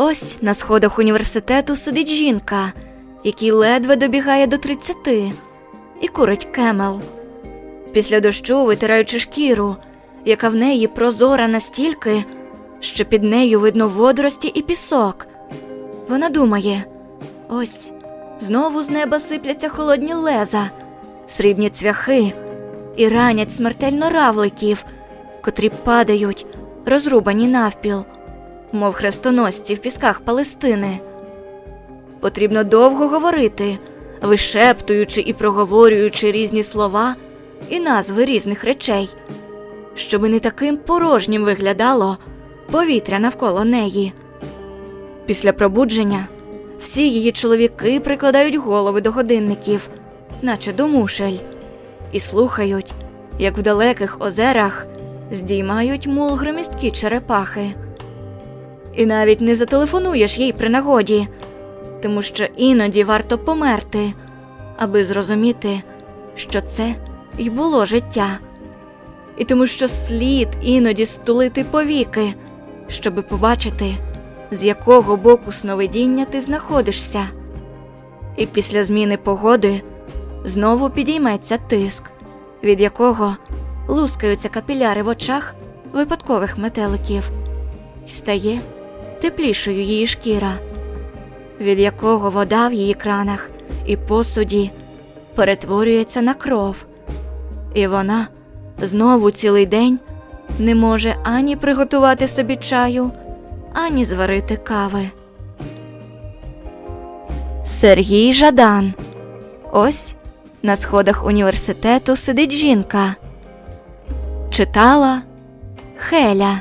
Ось на сходах університету сидить жінка, якій ледве добігає до 30, і курить кемел. Після дощу витираючи шкіру, яка в неї прозора настільки, що під нею видно водорості і пісок. Вона думає: ось знову з неба сипляться холодні леза, срібні цвяхи і ранять смертельно равликів, котрі падають, розрубані навпіл, мов хрестоносці в пісках Палестини. Потрібно довго говорити, вишептуючи і проговорюючи різні слова і назви різних речей, щоби не таким порожнім виглядало повітря навколо неї. Після пробудження всі її чоловіки прикладають голови до годинників, наче до мушель, і слухають, як в далеких озерах здіймають мул громісткі черепахи. І навіть не зателефонуєш їй при нагоді, тому що іноді варто померти, аби зрозуміти, що це й було життя, і тому що слід іноді стулити повіки, щоби побачити, з якого боку сновидіння ти знаходишся. І після зміни погоди знову підійметься тиск, від якого лускаються капіляри в очах випадкових метеликів, стає теплішою її шкіра, від якого вода в її кранах і посуді перетворюється на кров, і вона знову цілий день не може ані приготувати собі чаю, ані зварити кави. Сергій Жадан. Ось на сходах університету сидить жінка. Читала Хеля.